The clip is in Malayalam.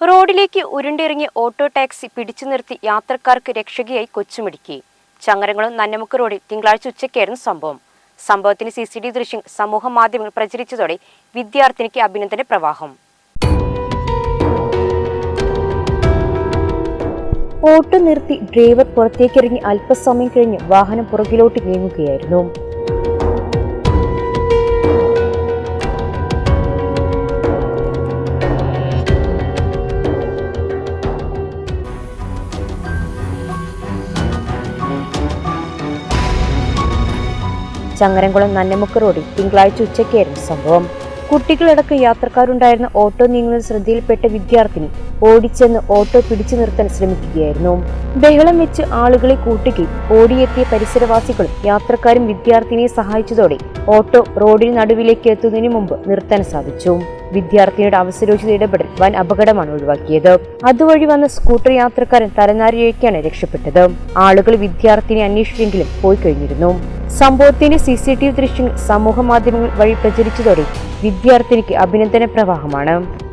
റോഡിലേക്ക് ഉരുണ്ടിറങ്ങി ഓട്ടോ ടാക്സി പിടിച്ചു നിർത്തി യാത്രക്കാർക്ക് രക്ഷകയായി കൊച്ചുമിടുക്കി. ചങ്ങരങ്ങളും നന്നമുക്ക് റോഡിൽ തിങ്കളാഴ്ച ഉച്ചയ്ക്കായിരുന്നു സംഭവം. സംഭവത്തിന് സി സി ടി ദൃശ്യം സമൂഹ മാധ്യമങ്ങൾ പ്രചരിച്ചതോടെ വിദ്യാർത്ഥിനിക്ക് അഭിനന്ദന പ്രവാഹം. ഓട്ടോ നിർത്തി ഡ്രൈവർ പുറത്തേക്കിറങ്ങി അല്പസമയം കഴിഞ്ഞ് വാഹനം പുറകിലോട്ട് നീങ്ങുകയായിരുന്നു. ചങ്ങരംകുളം നന്നമുക്ക് റോഡിൽ തിങ്കളാഴ്ച ഉച്ചയ്ക്കായിരുന്നു സംഭവം. കുട്ടികളടക്കം യാത്രക്കാരുണ്ടായിരുന്ന ഓട്ടോ നീങ്ങുന്നത് ശ്രദ്ധയിൽപ്പെട്ട വിദ്യാർത്ഥിനി ഓടിച്ചെന്ന് ഓട്ടോ പിടിച്ചു നിർത്താൻ ശ്രമിക്കുകയായിരുന്നു. ബഹളം വെച്ച് ആളുകളെ കൂട്ടുകയും ഓടിയെത്തിയ പരിസരവാസികളും യാത്രക്കാരും വിദ്യാർത്ഥിനിയെ സഹായിച്ചതോടെ ഓട്ടോ റോഡിന് നടുവിലേക്ക് എത്തുന്നതിന് മുമ്പ് നിർത്താൻ സാധിച്ചു. വിദ്യാർത്ഥിനിയുടെ അവസരോചിത ഇടപെടൽ വൻ അപകടമാണ് ഒഴിവാക്കിയത്. അതുവഴി വന്ന സ്കൂട്ടർ യാത്രക്കാരൻ തലനാരിഴയ്ക്കാണ് രക്ഷപ്പെട്ടത്. ആളുകൾ വിദ്യാർത്ഥിനി അന്വേഷിച്ചെങ്കിലും പോയി കഴിഞ്ഞിരുന്നു. സംഭവത്തിന്റെ സി സി ടി വി ദൃശ്യങ്ങൾ സമൂഹ മാധ്യമങ്ങൾ വഴി പ്രചരിച്ചതോടെ വിദ്യാർത്ഥിനിക്ക് അഭിനന്ദന പ്രവാഹമാണ്.